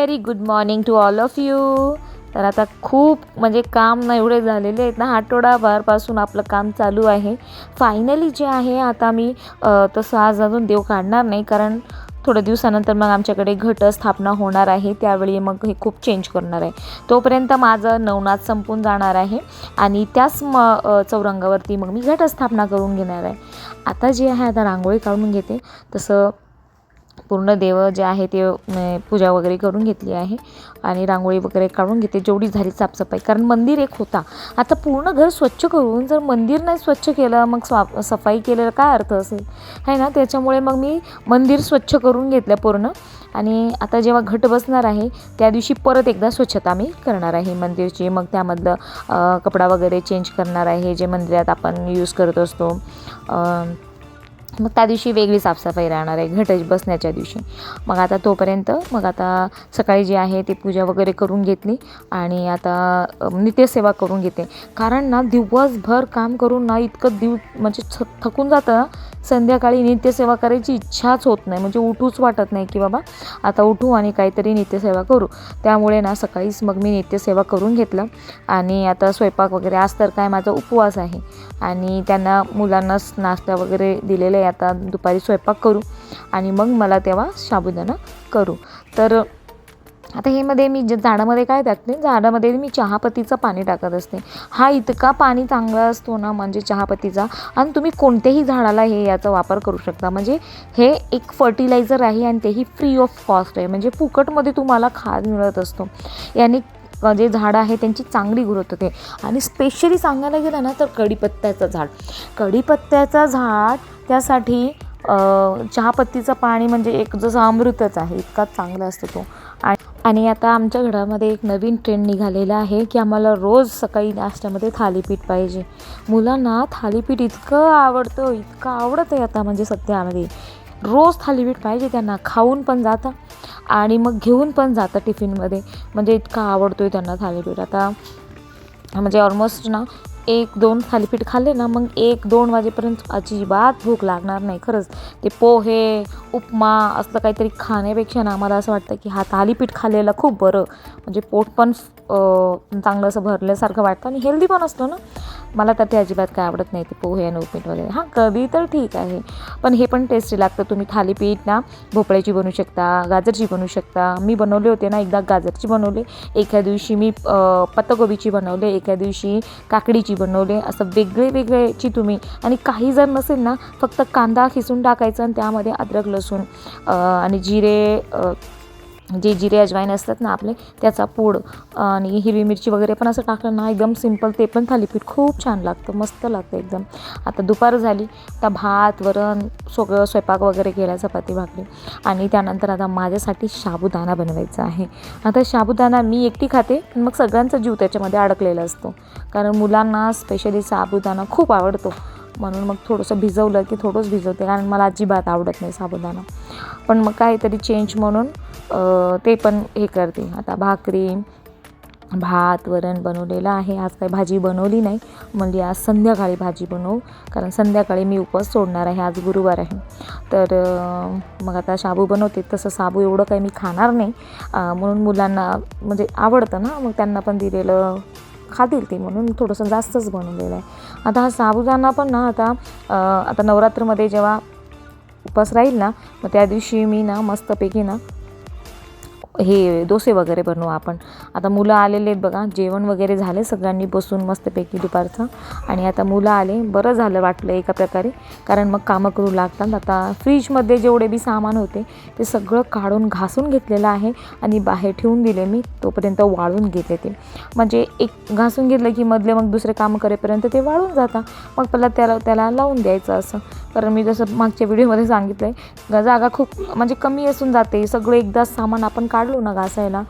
Very good morning to all of you तर आता खूप म्हणजे काम ना एवढे झालेले आहेत ना. आठवडाभरपासून आपलं काम चालू आहे. फायनली जे आहे आता मी तसं आज अजून देव काढणार नाही. कारण थोड्या दिवसानंतर मग आमच्याकडे घटस्थापना होणार आहे. त्यावेळी मग हे खूप चेंज करणार आहे. तोपर्यंत माझं नवनाथ संपून जाणार आहे. आणि त्याच म चौरंगावरती मग मी घटस्थापना करून घेणार आहे. आता जे आहे आता रांगोळी काढून घेते. तसं पूर्ण देव जे आहे ते पूजा वगैरे करून घेतली आहे. आणि रांगोळी वगैरे काढून घेते. जेवढी झाली साफसफाई. कारण मंदिर एक होता. आता पूर्ण घर स्वच्छ करून जर मंदिर नाही स्वच्छ केलं मग स्वा सफाई केलेला काय अर्थ असेल? आहे ना? त्याच्यामुळे मग मी मंदिर स्वच्छ करून घेतलं पूर्ण. आणि आता जेव्हा घट बसणार आहे त्या दिवशी परत एकदा स्वच्छता मी करणार आहे मंदिरची. मग त्यामधलं कपडा वगैरे चेंज करणार आहे. जे मंदिरात आपण यूज करत असतो. मग त्या दिवशी वेगळी साफसफाई राहणार आहे घटच बसण्याच्या दिवशी. मग आता तोपर्यंत मग आता सकाळी जी आहे ती पूजा वगैरे करून घेतली आणि आता नित्यसेवा करून घेते. कारण ना दिवसभर काम करून ना इतकं दिव म्हणजे थ थकून जातं ना संध्याकाळी नित्यसेवा करायची इच्छाच होत नाही. म्हणजे उठूच वाटत नाही की बाबा आता उठू आणि काहीतरी नित्यसेवा करू. त्यामुळे ना सकाळीच मग मी नित्यसेवा करून घेतलं. आणि आता स्वयंपाक वगैरे आज तर काय माझा उपवास आहे. आणि त्यांना मुलांना नाश्ता वगैरे दिलेला आहे. आता दुपारी स्वयंपाक करू आणि मग मला तेव्हा साबुदाणा करू. तर आता हे मध्ये मी झाडामध्ये काय टाकते झाडामध्ये मी चहापत्तीचं पाणी टाकत असते. हा इतका पाणी चांगला असतो ना म्हणजे चहापत्तीचा आणि तुम्ही कोणत्याही झाडाला हे याचा वापर करू शकता. म्हणजे हे एक फर्टिलायझर आहे आणि तेही फ्री ऑफ कॉस्ट आहे. म्हणजे फुकटमध्ये तुम्हाला खाद मिळत असतो. याने जे झाडं आहे त्यांची चांगली ग्रोथ होते. आणि स्पेशली सांगायला गेलं ना तर कढीपत्त्याचं झाड. कढीपत्त्याचं झाड त्यासाठी चहापत्तीचं पाणी म्हणजे एक जसं अमृतच आहे इतका चांगला असतो तो. आणि आणि आता आमच्या घरामध्ये एक नवीन ट्रेंड निघालेला आहे की आम्हाला रोज सकाळी नाश्त्यामध्ये थालीपीठ पाहिजे. मुलांना थालीपीठ इतकं आवडतं इतकं आवडतं आहे आता म्हणजे सध्यामध्ये. रोज थालीपीठ पाहिजे त्यांना खाऊन पण जातं आणि मग घेऊन पण जातं टिफिनमध्ये. म्हणजे इतका आवडतो आहे त्यांना थालीपीठ. आता म्हणजे ऑलमोस्ट ना एक दोन थालीपीठ खाल्ले ना मग एक दोन वाजेपर्यंत अजिबात भूक लागणार नाही खरंच. ते पोहे उपमा असलं काहीतरी खाण्यापेक्षा ना आम्हाला असं वाटतं की हा थालीपीठ खाल्लेलं खूप बरं. म्हणजे पोट पण चांगलं असं भरल्यासारखं वाटतं आणि हेल्दी पण असतो ना. मला तर ते अजिबात काय आवडत नाही ते पोहे आणि उपीट वगैरे. हां कधी तर ठीक आहे. पण हे पण टेस्टी लागतं. तुम्ही थालीपीठ ना भोपळ्याची बनवू शकता गाजरची बनवू शकता. मी बनवले होते ना एकदा गाजरची बनवले. एका दिवशी मी पत्ताकोबीची बनवले एका दिवशी काकडीची बनवले. असं वेगळे वेगळेची तुम्ही. आणि काही जर नसेल ना फक्त कांदा खिसून टाकायचा आणि त्यामध्ये अद्रक लसूण आणि जिरे जे जिरे अजवाईन असतात ना आपले त्याचा पूड आणि हिरवी मिरची वगैरे पण असं टाकलं ना एकदम सिंपल ते पण थालीपीठ खूप छान लागतं मस्त लागतं एकदम. आता दुपार झाली तर भात वरण सगळं स्वयंपाक वगैरे केला चपाती भाकरी आणि त्यानंतर आता माझ्यासाठी साबुदाणा बनवायचा आहे. आता साबुदाणा मी एकटी खाते पण मग सगळ्यांचा जीव त्याच्यामध्ये अडकलेला असतो. कारण मुलांना स्पेशली साबुदाणा खूप आवडतो. म्हणून मग थोडंसं भिजवलं की थोडंच भिजवते कारण मला अजिबात आवडत नाही साबुदाणा. पण मग काहीतरी चेंज म्हणून ते पण हे करते. आता भाकरी भात वरण बनवलेलं आहे. आज काही भाजी बनवली नाही. म्हणजे आज संध्याकाळी भाजी बनवू कारण संध्याकाळी मी उपवास सोडणार आहे. आज गुरुवार आहे. तर मग आता शाबू बनवते. तसं साबू एवढं काही मी खाणार नाही. म्हणून मुलांना म्हणजे आवडतं ना मग त्यांना पण दिलेलं खातील ते म्हणून थोडंसं जास्तच बनवलेलं आहे आता हा साबुदाणा पण ना आता आता नवरात्रमध्ये जेव्हा उपास राहील ना मग त्या दिवशी मी ना मस्तपैकी ना हे डोसे वगैरे बनवू आपण. आता मुलं आलेले आहेत बघा जेवण वगैरे झाले सगळ्यांनी बसून मस्तपैकी दुपारचं. आणि आता मुलं आले बरं झालं वाटलं एका प्रकारे कारण मग कामं करू लागतात. आता फ्रीजमध्ये जेवढे बी सामान होते ते सगळं काढून घासून घेतलेलं आहे आणि बाहेर ठेवून दिले मी तोपर्यंत वाळून घेते ते. म्हणजे एक घासून घेतलं की मधले मग दुसरे कामं करेपर्यंत ते वाळून जातात. मग पहिला त्याला त्याला लावून द्यायचं असं. कारण मी जसं मागच्या व्हिडिओमध्ये सांगितलं आहे जागा खूप म्हणजे कमी असून जाते. सगळं एकदाच सामान आपण काढलो ना घासायला.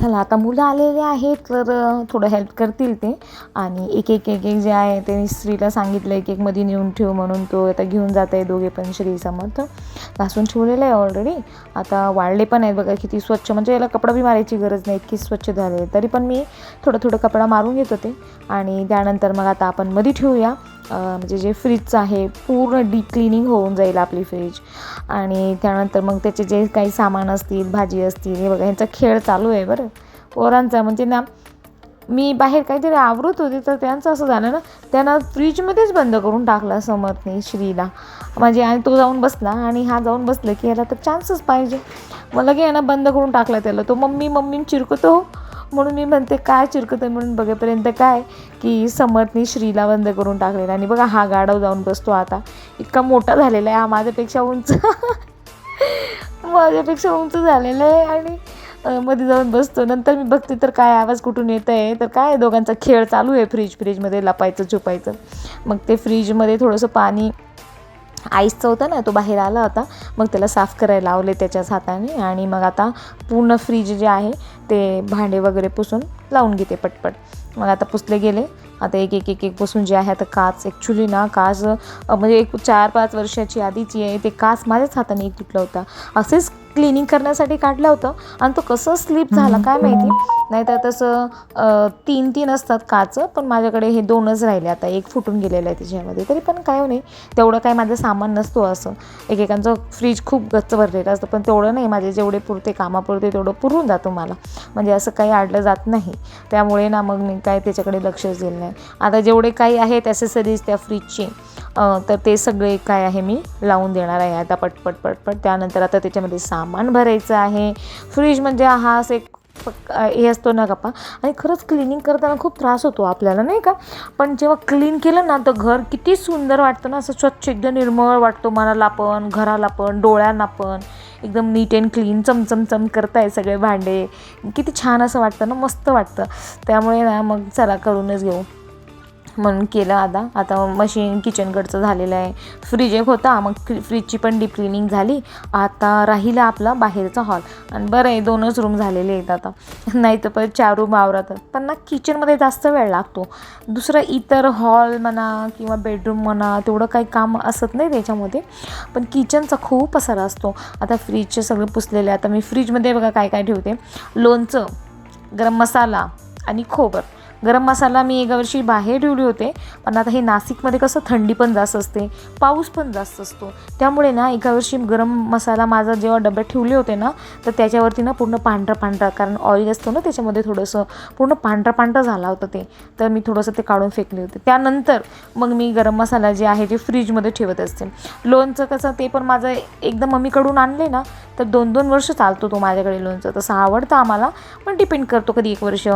चला आता मुलं आलेले आहेत तर थोडं हेल्प करतील ते. आणि एक एक एक एक जे आहे ते स्त्रीला सांगितलं एक एक मध्ये नेऊन ठेव म्हणून तो आता घेऊन जात आहे दोघे पण श्री समर्थ घासून ठेवलेलं आहे ऑलरेडी आता वाळले पण आहेत बघा किती स्वच्छ. म्हणजे याला कपडा बी मारायची गरज नाही इतकी स्वच्छ झाले तरी पण मी थोडं थोडं कपडा मारून घेत होते. आणि त्यानंतर मग आता आपण मध्ये ठेवूया. म्हणजे जे फ्रीजचं आहे पूर्ण डीप क्लिनिंग होऊन जाईल आपली फ्रीज आणि त्यानंतर मग त्याचे जे काही सामान असतील भाजी असतील हे बघा ह्यांचा खेळ चालू आहे बरं. पोरांचा म्हणजे ना मी बाहेर काहीतरी आवरत होते तर त्यांचं असं झालं ना त्यांना फ्रीजमध्येच बंद करून टाकला समर्थने श्रीला. म्हणजे आणि तो जाऊन बसला आणि हा जाऊन बसला की याला तर चान्सच पाहिजे. मग लगे यानं बंद करून टाकला त्याला. तो मम्मी मम्मी चिरकतो. म्हणून मी म्हणते काय चिरकतं म्हणून बघेपर्यंत काय की समर्थनी श्रीला बंद करून टाकलेला. आणि बघा हा गाडव जाऊन बसतो आता. इतका मोठा झालेला आहे. हा माझ्यापेक्षा उंच. माझ्यापेक्षा उंच झालेला आहे आणि मध्ये जाऊन बसतो. नंतर मी बघते तर काय आवाज कुठून येत आहे तर काय दोघांचा खेळ चालू आहे फ्रीज फ्रीजमध्ये लपायचं छुपायचं. मग ते फ्रीजमध्ये थोडंसं पाणी आईसचा होता ना तो बाहेर आला होता. मग त्याला साफ करायला लावले त्याच्याच हाताने आणि मग आता पूर्ण फ्रीज जे आहे ते भांडे वगैरे पुसून लावून घेते पटपट. मग आता पुसले गेले. आता एक एक एक एक पुसून जे आहे आता काच ॲक्च्युली ना काच म्हणजे एक चार पाच वर्षाची आधीची आहे ते काच माझ्याच हाताने एक तुटला होता. असेच क्लिनिंग करण्यासाठी काढलं होतं. आणि तो कसं स्लिप झाला काय माहिती? नाहीतर तसं तीन तीन असतात काचं पण माझ्याकडे हे दोनच राहिले. आता एक फुटून गेलेलं आहे त्याच्यामध्ये. तरी पण काय हो नाही तेवढं काय माझं सामान नसतो असं. एकेकांचं फ्रीज खूप गच्च भरलेलं असतं पण तेवढं नाही. माझे जेवढे पुरते कामापुरते तेवढं पुरून जातो मला. म्हणजे असं काही आडलं जात नाही. त्यामुळे ना मग मी काय त्याच्याकडे लक्षच दिलं नाही. आता जेवढे काही आहेत ॲसेसरीज त्या फ्रीजचे तर ते सगळे काय आहे मी लावून देणार आहे. आता पटपट पटपट. त्यानंतर आता त्याच्यामध्ये सामान सामान भरायचं आहे. फ्रीज म्हणजे हा असं एक हे असतो ना गप्पा. आणि खरंच क्लिनिंग करताना खूप त्रास होतो आपल्याला नाही का? पण जेव्हा क्लीन केलं ना तर घर किती सुंदर वाटतं ना असं स्वच्छ एकदम निर्मळ वाटतो मनाला पण घराला पण डोळ्यांना पण. एकदम नीट अँड क्लीन चमचमचम करताय सगळे भांडे. किती छान असं वाटतं ना मस्त वाटतं. त्यामुळे ना मग चला करूनच घेऊ. म्हणून केलं आता. आता मशीन किचनकडचं झालेलं आहे. फ्रीज एक होता मग फ्री फ्रीजची पण डीप क्लिनिंग झाली. आता राहिला आपला बाहेरचा हॉल आणि बरं आहे दोनच रूम झालेले आहेत आता. नाही तर परत चार रूम आवरातात पण ना किचनमध्ये जास्त वेळ लागतो. दुसरं इतर हॉल म्हणा किंवा बेडरूम म्हणा तेवढं काही काम असत नाही त्याच्यामध्ये. पण किचनचा खूप पसारा असतो. आता फ्रीजचे सगळे पुसलेले आता मी फ्रीजमध्ये बघा काय काय ठेवते. लोणचं गरम मसाला आणि खोबर. गरम मसाला मी एका वर्षी बाहेर ठेवले होते पण आता हे नाशिकमध्ये कसं थंडी पण जास्त असते पाऊस पण जास्त असतो. त्यामुळे ना एका वर्षी गरम मसाला माझा जेव्हा डब्यात ठेवले होते ना तर त्याच्यावरती ना पूर्ण पांढरा पांढरा कारण ऑइल असतो ना त्याच्यामध्ये थोडंसं पूर्ण पांढरा पांढरा झाला होता ते. तर मी थोडंसं ते काढून फेकले होते. त्यानंतर मग मी गरम मसाला जे आहे ते फ्रीजमध्ये ठेवत असते. लोणचं कसं ते पण माझं एकदम मम्मीकडून आणले ना तर दोन दोन वर्ष चालतो तो माझ्याकडे लोणचं. तसं आवडतं आम्हाला पण डिपेंड करतो कधी एक वर्ष.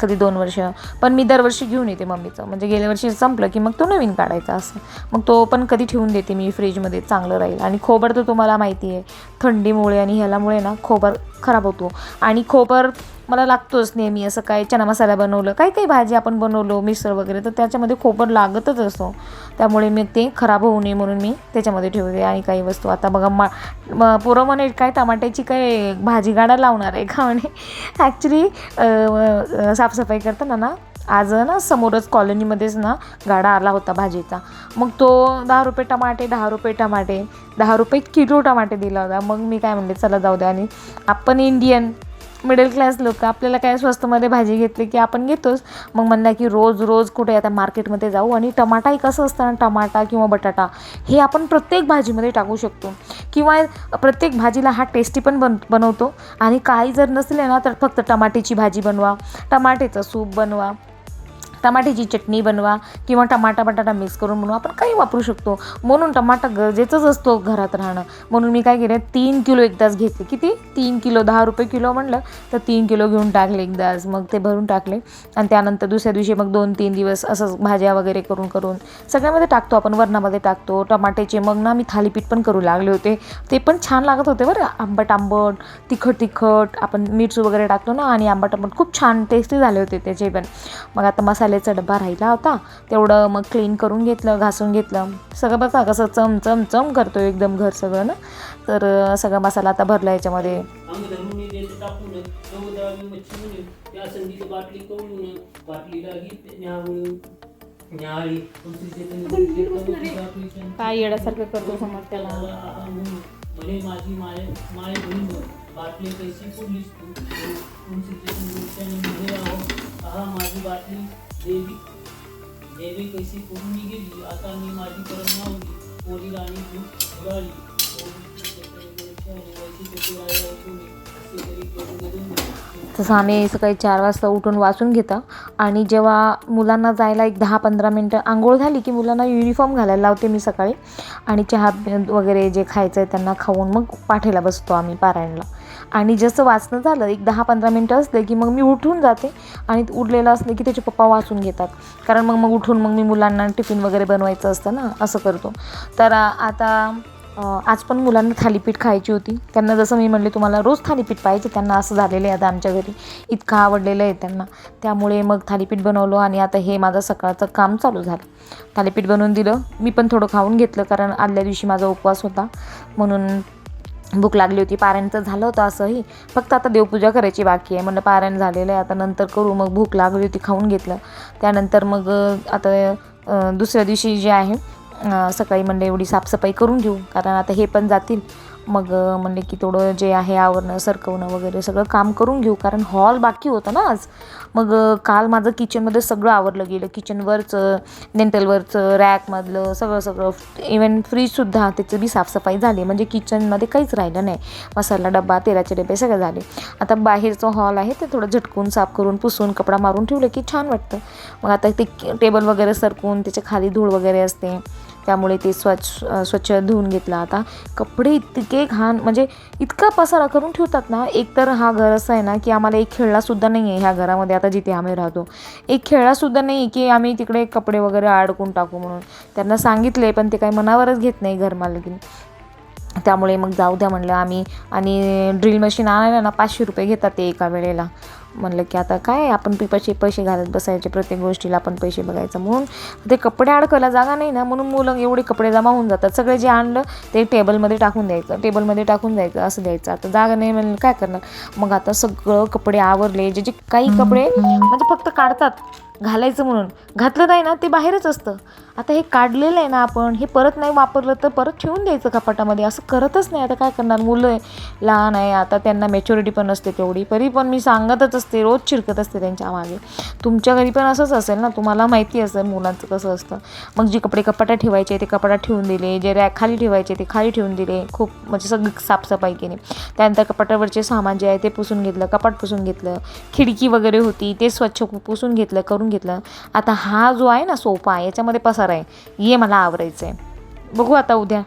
कधी दोन वर्ष. पण मी दरवर्षी घेऊन येते मम्मीचं. म्हणजे गेल्या वर्षी संपलं की मग तो नवीन काढायचा असं. मग तो पण कधी ठेवून देते मी फ्रीजमध्ये चांगलं राहील. आणि खोबर तर तुम्हाला माहिती आहे थंडीमुळे आणि ह्यालामुळे ना खोबर खराब होतो. आणि खोबर मला लागतोच नेहमी असं काय चना मसाला बनवलं काही काही भाजी आपण बनवलो मिसळ वगैरे तर त्याच्यामध्ये खोबर लागतच असतो. त्यामुळे मी ते खराब होऊ नये म्हणून मी त्याच्यामध्ये ठेवते. आणि काही वस्तू आता बघा मा म- पोरं म्हणे काय टमाट्याची काय भाजी गाडा लावणार आहे का म्हणे? ॲक्च्युली साफसफाई करताना ना आज ना समोरच कॉलनीमध्येच ना गाडा आला होता भाजीचा. मग तो दहा रुपये टमाटे दहा रुपये टमाटे दहा रुपये किलो टमाटे दिला होता. मग मी काय म्हणले चला जाऊ द्या आणि आपण इंडियन मिडल क्लास लोक आपल्याला काय स्वस्तमध्ये भाजी घेतली की आपण घेतोच. मग म्हणलं की रोज रोज कुठे आता मार्केटमध्ये जाऊ आणि टमाटाही कसं असतं ना टमाटा किंवा बटाटा हे आपण प्रत्येक भाजीमध्ये टाकू शकतो. किंवा प्रत्येक भाजीला हा टेस्टी पण बन बनवतो. आणि काही जर नसले ना तर फक्त टमाटेची भाजी बनवा टमाटेचं सूप बनवा. टमाट्याची चटणी बनवा किंवा टमाटा बटाटा मिक्स करून बनवा. आपण काही वापरू शकतो. म्हणून टमाटा गरजेचंच असतो घरात राहणं. म्हणून मी काय केलं तीन किलो एकदाच घेतले. किती? तीन किलो. दहा रुपये किलो म्हणलं. तर तीन किलो घेऊन टाकले एकदाच मग ते भरून टाकले. आणि त्यानंतर दुसऱ्या दिवशी मग दोन तीन दिवस असंच भाज्या वगैरे करून करून सगळ्यामध्ये टाकतो. आपण वरणामध्ये टाकतो. टमाट्याचे मग ना मी थालीपीठ पण करू लागले होते. ते पण छान लागत होते बरं. आंबट आंबट तिखट तिखट. आपण मिरची वगैरे टाकतो ना आणि आंबट आंबट खूप छान टेस्टी झाले होते त्याचे पण. मग आता मसाल्याचा डब्बा राहिला होता. तेवढं मग क्लीन करून घेतलं घासून घेतलं. सगळं बघा कसं चम चम चम करतो एकदम घर सगळं ना. तर सगळा मसाला आता भरला याच्यामध्ये. काय येण्यासारखं करतो समोर त्याला? भले माझी माय माय बहीण बाटली कैसी पोलीस तू तुमची आहो हा माझी बाटली देवी देवी कैसी पुरून गेली? आता मी माझी परत मावली. पोरी आणि दूध उडाली तसं आम्ही सकाळी चार वाजता उठून वाचून घेतं. आणि जेव्हा मुलांना जायला एक दहा पंधरा मिनटं आंघोळ झाली की मुलांना युनिफॉर्म घालायला लावते मी सकाळी. आणि चहा वगैरे जे खायचं आहे त्यांना खाऊन मग पाठीला बसतो आम्ही पारायणला. आणि जसं वाचणं झालं एक दहा पंधरा मिनटं असले की मग मी उठून जाते. आणि उठलेलं असलं की त्याचे पप्पा वाचून घेतात. कारण मग मग उठून मग मी मुलांना टिफिन वगैरे बनवायचं असतं ना असं करतो. तर आता आज पण मुलांना थालीपीठ खायची होती. त्यांना जसं मी म्हणले तुम्हाला रोज थालीपीठ पाहिजे त्यांना असं झालेलं आहे आता आमच्या घरी. इतकं आवडलेलं आहे त्यांना. त्यामुळे मग थालीपीठ बनवलं आणि आता हे माझं सकाळचं काम चालू झालं. थालीपीठ बनवून दिलं. मी पण थोडं खाऊन घेतलं कारण आदल्या दिवशी माझा उपवास होता. म्हणून भूक लागली होती. पाऱ्यांचं झालं होतं असंही. फक्त आता देवपूजा करायची बाकी आहे. म्हणलं पारायण झालेलं आहे. आता नंतर करू. मग भूक लागली होती खाऊन घेतलं. त्यानंतर मग आता दुसऱ्या दिवशी जे आहे सकाळी म्हणलं एवढी साफसफाई करून घेऊ. कारण आता हे पण जातील. मग म्हणले की थोडं जे आहे आवरणं सरकवणं वगैरे सगळं काम करून घेऊ. कारण हॉल बाकी होतं ना आज. मग काल माझं किचनमध्ये सगळं आवरलं गेलं. किचनवरचं नेंटलवरचं रॅकमधलं सगळं सगळं. इवन फ्रीजसुद्धा त्याचं बी साफसफाई झाली. म्हणजे किचनमध्ये काहीच राहिलं नाही. मसाला डब्बा तेलाचे डबे सगळे झाले. आता बाहेरचं हॉल आहे ते थोडं झटकून साफ करून पुसून कपडा मारून ठेवलं की छान वाटतं. मग आता ते टेबल वगैरे सरकून त्याच्याखाली धूळ वगैरे असते. त्यामुळे ते स्वच्छ स्वच्छ धुवून घेतलं. आता कपडे इतके घाण म्हणजे इतका पसारा करून ठेवतात ना एक तर हा घर असा आहे ना की आम्हाला एक खेळलासुद्धा नाही आहे ह्या घरामध्ये आता जिथे आम्ही राहतो. एक खेळलासुद्धा नाही की आम्ही तिकडे कपडे वगैरे अडकून टाकू म्हणून. त्यांना सांगितले पण ते काही मनावरच घेत नाही घरमालकीन त्यामुळे मग जाऊ द्या म्हणलं आम्ही. आणि ड्रिल मशीन आणायला ना पाचशे रुपये घेतात ते एका वेळेला. म्हणलं की आता काय आपण पै- पैसे घालत बसायचे प्रत्येक गोष्टीला आपण पैसे बघायचं म्हणून. ते कपडे अडकायला जागा नाही ना म्हणून मुलं एवढे कपडे जमा होऊन जातात. सगळे जे आणलं ते टेबलमध्ये टाकून द्यायचं टेबलमध्ये टाकून द्यायचं असं द्यायचं. आता जागा नाही म्हणून काय करणार? मग आता सगळं कपडे आवरले जे जे काही कपडे म्हणजे फक्त काढतात. घालायचं म्हणून. घातलं नाही ना ते बाहेरच असतं. आता हे काढलेलं आहे ना आपण हे परत नाही वापरलं तर परत ठेवून द्यायचं कपाटामध्ये. असं करतच नाही. आता काय करणार? मुलं आहे. लहान आहे. आता त्यांना मॅच्युरिटी पण असते तेवढी. तरी पण मी सांगतच असते रोज चिरकत असते त्यांच्या मागे. तुमच्या घरी पण असंच असेल ना? तुम्हाला माहिती असेल मुलांचं कसं असतं. मग जे कपडे कपाटात ठेवायचे ते कपाटात ठेवून दिले. जे रॅक खाली ठेवायचे ते खाली ठेवून दिले. खूप म्हणजे सगळी साफसफाई केली त्यानंतर कपाटावरचे सामान जे आहे ते पुसून घेतलं. कपाट पुसून घेतलं. खिडकी वगैरे होती. ते स्वच्छ पुसून घेतलं. करून घेतलं. आता हा जो आहे ना सोफा याच्यामध्ये पसार आहे. ये मला आवरायचं आहे बघू आता उद्या.